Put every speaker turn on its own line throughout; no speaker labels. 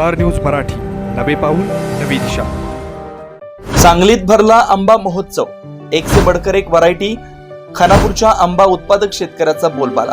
Star news Marathi. नवे पाऊल नवी दिशा.
सांगलीत भरला आंबा महोत्सव. एक से बडकर एक व्हरायटी खानापूरच्या आंबा उत्पादक शेतकऱ्याचा बोलबाला.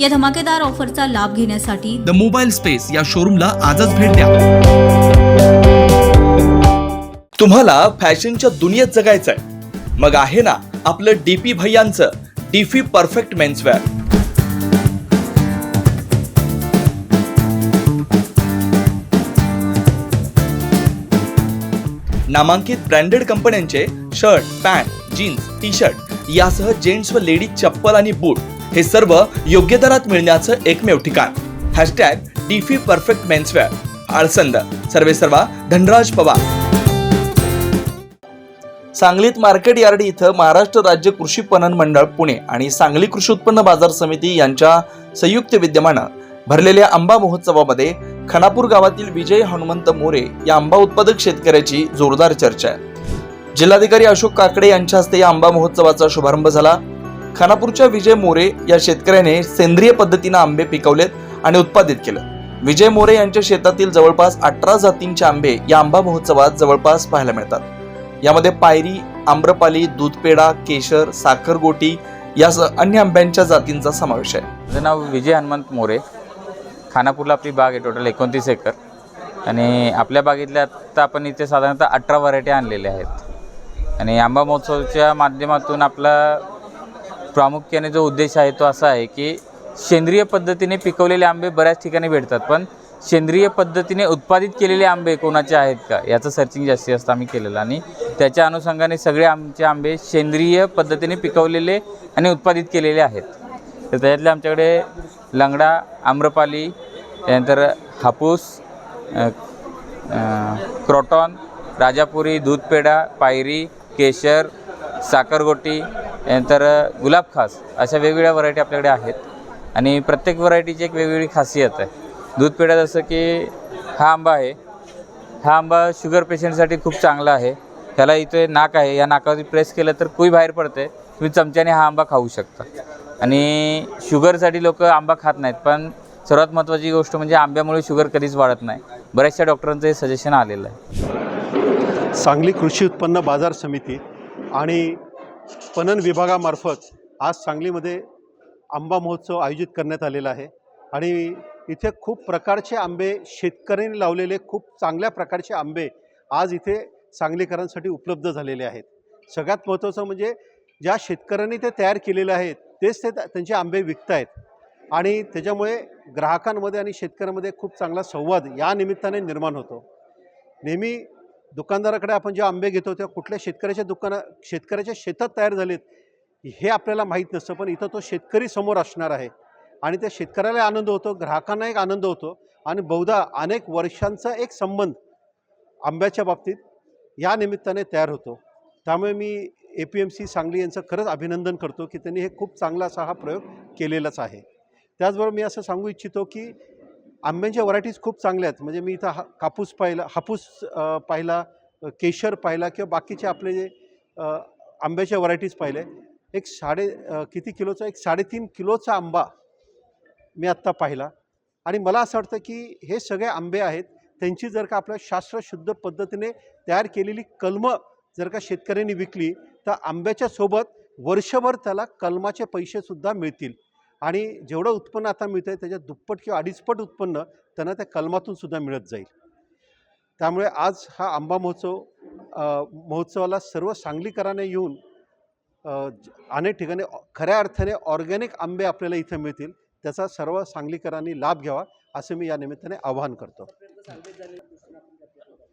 या धमाकेदार ऑफरचा लाभ घेण्यासाठी
द मोबाईल स्पेस या शोरूमला आजच भेट द्या. तुम्हाला फॅशनच्या दुनियेत जगायचंय. मग आहे ना आपलं डीपी भैयांचं डीफी परफेक्ट मेन्सवेअर नामांकित ब्रँडेड कंपन्यांचे shirt pant jeans T shirt यासह जेंट्स व लेडीज चप्पल आणि बूट हे सर्व योग्य दरात मिळण्याचं एकमेव ठिकाण. Hashtag DP perfect menswear Alsand. सर्वे सर्वा धनराज पवार. सांगलीत मार्केट यार्ड इथं महाराष्ट्र राज्य कृषी पणन मंडळ पुणे आणि सांगली कृषी उत्पन्न बाजार समिती यांच्या संयुक्त विद्यमानं भरलेल्या आंबा महोत्सवामध्ये खानापूर गावातील विजय हनुमंत मोरे या आंबा उत्पादक शेतकऱ्याची जोरदार चर्चा आहे. जिल्हाधिकारी अशोक काकडे यांच्या हस्ते या आंबा महोत्सवाचा शुभारंभ झाला. खानापूरच्या विजय मोरे या शेतकऱ्याने सेंद्रिय पद्धतीनं आंबे पिकवलेत आणि उत्पादित केलं. विजय मोरे यांच्या शेतातील जवळपास अठरा जातींचे आंबे या आंबा महोत्सवात जवळपास पाहायला मिळतात. यामध्ये पायरी आम्रपाली दूधपेडा केशर साखर गोटी यासह अन्य आंब्यांच्या जातींचा समावेश आहे.
माझं नाव विजय हनुमंत मोरे. खानापूरला आपली बाग आहे टोटल एकोणतीस एकर. आणि आपल्या बागेतल्या आत्ता आपण इथे साधारणतः अठरा व्हरायटी आणलेल्या आहेत. आणि आंबा महोत्सवच्या माध्यमातून आपला प्रामुख्याने जो उद्देश आहे तो असा आहे की सेंद्रिय पद्धतीने पिकवलेले आंबे बऱ्याच ठिकाणी भेटतात पण सेंद्रिय पद्धतीने उत्पादित केलेले आंबे कोणाचे आहेत का? याचं सर्चिंग जास्तीत जास्त आम्ही केलेलं आणि त्याच्या अनुषंगाने सगळे आमचे आंबे सेंद्रिय पद्धतीने पिकवलेले आणि उत्पादित केलेले आहेत. तर त्याच्यातले आमच्याकडे लंगडा आम्रपाली त्यानंतर हापूस क्रोटॉन राजापुरी दूधपेढा पायरी केशर साखरगोटी यानंतर गुलाब खास अशा वेगवेगळ्या व्हरायटी आपल्याकडे आहेत. आणि प्रत्येक व्हरायटीची एक वेगवेगळी खासियत आहे. दूधपेढा जसं की हा आंबा आहे. हा आंबा शुगर पेशंटसाठी खूप चांगला आहे. त्याला इथे नाक आहे. या नाकावरती प्रेस केलं तर कुई बाहेर पडते. तुम्ही चमच्याने हा आंबा खाऊ शकता. आणि शुगरसाठी लोक आंबा खात नाहीत पण सर्वात महत्त्वाची गोष्ट म्हणजे आंब्यामुळे शुगर कधीच वाढत नाही. बऱ्याचशा डॉक्टरांचं हे सजेशन आलेलं आहे.
सांगली कृषी उत्पन्न बाजार समिती आणि पणन विभागामार्फत आज सांगलीमध्ये आंबा महोत्सव आयोजित करण्यात आलेला आहे. आणि इथे खूप प्रकारचे आंबे शेतकऱ्यांनी लावलेले खूप चांगल्या प्रकारचे आंबे आज इथे सांगलीकरांसाठी उपलब्ध झालेले आहेत. सगळ्यात महत्त्वाचं म्हणजे ज्या शेतकऱ्यांनी ते तयार केलेले आहेत तेच ते त्यांचे आंबे विकत आहेत आणि त्याच्यामुळे ग्राहकांमध्ये आणि शेतकऱ्यांमध्ये खूप चांगला संवाद या निमित्ताने निर्माण होतो. नेहमी दुकानदाराकडे आपण जे आंबे घेतो तेव्हा कुठल्या शेतकऱ्याच्या दुकाना शेतकऱ्याच्या शेतात तयार झालेत हे आपल्याला माहीत नसतं पण इथं तो शेतकरी समोर असणार आहे. आणि त्या शेतकऱ्याला आनंद होतो ग्राहकांना एक आनंद होतो. आणि बहुधा अनेक वर्षांचा एक संबंध आंब्याच्या बाबतीत या निमित्ताने तयार होतो. त्यामुळे मी A P M C Sangli यांचं खरंच अभिनंदन करतो की त्यांनी हे खूप चांगला असा हा प्रयोग केलेलाच आहे. त्याचबरोबर मी असं सांगू इच्छितो की आंब्यांच्या व्हरायटीज खूप चांगल्या आहेत. म्हणजे मी इथं हा कापूस पाहिला हापूस पाहिला केशर पाहिला किंवा बाकीचे आपले जे आंब्याच्या व्हरायटीज पाहिले. एक साडे किती किलोचा एक साडेतीन किलोचा आंबा मी आत्ता पाहिला. आणि मला असं वाटतं की हे सगळे आंबे आहेत त्यांची जर का आपल्या शास्त्रशुद्ध पद्धतीने तयार केलेली कलमं जर का शेतकऱ्यांनी विकली तर आंब्याच्या सोबत वर्षभर त्याला कलमाचे पैसेसुद्धा मिळतील. आणि जेवढं उत्पन्न आता मिळतं आहे त्याच्यात दुप्पट किंवा अडीचपट उत्पन्न त्यांना त्या कलमातून सुद्धा मिळत जाईल. त्यामुळे आज हा आंबा महोत्सव महोत्सवाला सर्व सांगलीकरांना येऊन अनेक ठिकाणी खऱ्या अर्थाने ऑर्गॅनिक आंबे आपल्याला इथे मिळतील. त्याचा सर्व सांगलीकरांनी लाभ घ्यावा असं मी या निमित्ताने आवाहन करतो.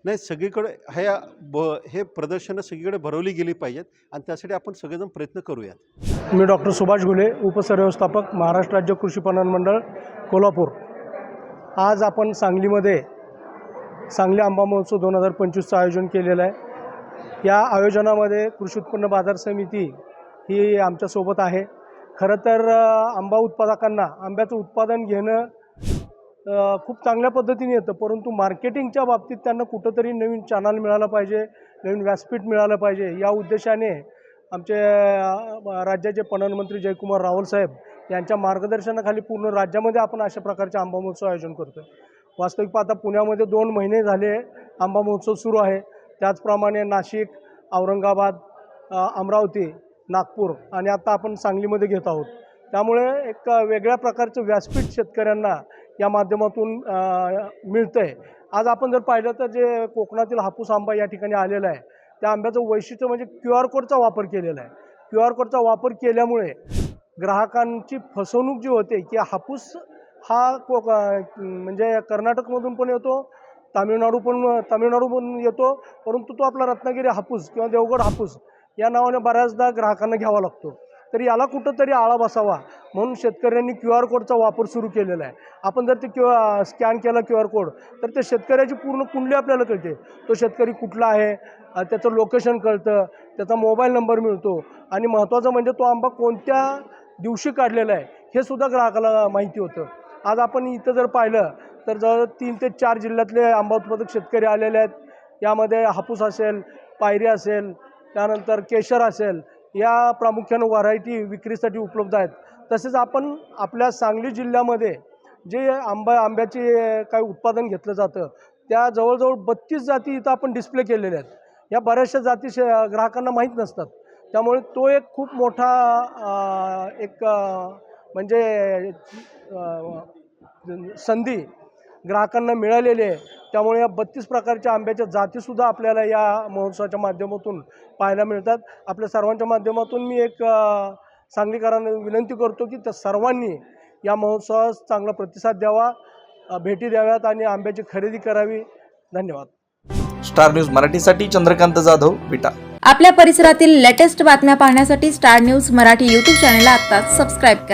नाही सगळीकडे हे ब हे प्रदर्शनं सगळीकडे भरवली गेली पाहिजेत आणि त्यासाठी आपण सगळेजण प्रयत्न करूयात.
मी डॉक्टर सुभाष घुले उपसरव्यवस्थापक महाराष्ट्र राज्य कृषी पणन मंडळ कोल्हापूर. आज आपण सांगलीमध्ये सांगली आंबा महोत्सव दोन हजार पंचवीसचं आयोजन केलेलं आहे. या आयोजनामध्ये कृषी उत्पन्न बाजार समिती ही आमच्यासोबत आहे. खरं तर आंबा उत्पादकांना आंब्याचं उत्पादन घेणं खूप चांगल्या पद्धतीने येतं. परंतु मार्केटिंगच्या बाबतीत त्यांना कुठंतरी नवीन चॅनल मिळालं पाहिजे नवीन व्यासपीठ मिळालं पाहिजे. या उद्देशाने आमचे राज्याचे पणन मंत्री जयकुमार रावल साहेब यांच्या मार्गदर्शनाखाली पूर्ण राज्यामध्ये आपण अशा प्रकारचे आंबा महोत्सव आयोजन करतो आहे वास्तविक पाहता पुण्यामध्ये दोन महिने झाले आंबा महोत्सव सुरू आहे. त्याचप्रमाणे नाशिक औरंगाबाद अमरावती नागपूर आणि आता आपण सांगलीमध्ये घेत आहोत. त्यामुळे एक वेगळ्या प्रकारचं व्यासपीठ शेतकऱ्यांना या माध्यमातून मिळतं आहे आज आपण जर पाहिलं तर जे कोकणातील हापूस आंबा या ठिकाणी आलेला आहे त्या आंब्याचं वैशिष्ट्य म्हणजे क्यू आर कोडचा वापर केलेला आहे. क्यू आर कोडचा वापर केल्यामुळे ग्राहकांची फसवणूक जी होते की हापूस हा को म्हणजे कर्नाटकमधून पण येतो तामिळनाडू पण तामिळनाडूमधून येतो परंतु तो आपला रत्नागिरी हापूस किंवा देवगड हापूस या नावाने बऱ्याचदा ग्राहकांना घ्यावा लागतो. तर याला कुठंतरी आळा बसावा. म्हणून शेतकऱ्यांनी क्यू आर कोडचा वापर सुरू केलेला आहे. आपण जर ते क्यू स्कॅन केला क्यू आर कोड तर ते शेतकऱ्याची पूर्ण कुंडली आपल्याला कळते. तो शेतकरी कुठला आहे त्याचं लोकेशन कळतं त्याचा मोबाईल नंबर मिळतो आणि महत्त्वाचं म्हणजे तो आंबा कोणत्या दिवशी काढलेला आहे हे सुद्धा ग्राहकाला माहिती होतं. आज आपण इथं जर पाहिलं तर जवळ तीन ते चार जिल्ह्यातले आंबा उत्पादक शेतकरी आलेले आहेत. यामध्ये हापूस असेल पायरी असेल त्यानंतर केशर असेल या प्रामुख्यानं व्हरायटी विक्रीसाठी उपलब्ध आहेत. तसेच आपण आपल्या सांगली जिल्ह्यामध्ये जे आंबा आंब्याचे काही उत्पादन घेतलं जातं त्या जवळजवळ बत्तीस जाती इथं आपण डिस्प्ले केलेल्या आहेत. या बऱ्याचशा जाती श ग्राहकांना माहीत नसतात. त्यामुळे तो एक खूप मोठा एक म्हणजे संधी ग्राहकांना मिळालेली आहे. त्यामुळे या बत्तीस प्रकारच्या आंब्याच्या जातीसुद्धा आपल्याला या महोत्सवाच्या माध्यमातून पाहायला मिळतात. आपल्या सर्वांच्या माध्यमातून मी एक सांगलीकरांना विनंती करतो की त्या सर्वांनी या महोत्सवास चांगला प्रतिसाद द्यावा भेटी द्याव्यात आणि आंब्याची खरेदी करावी. धन्यवाद.
स्टार न्यूज मराठीसाठी चंद्रकांत जाधव विटा.
आपल्या परिसरातील लेटेस्ट बातम्या पाहण्यासाठी स्टार न्यूज मराठी यूट्यूब चॅनलला आत्ताच सबस्क्राईब करा.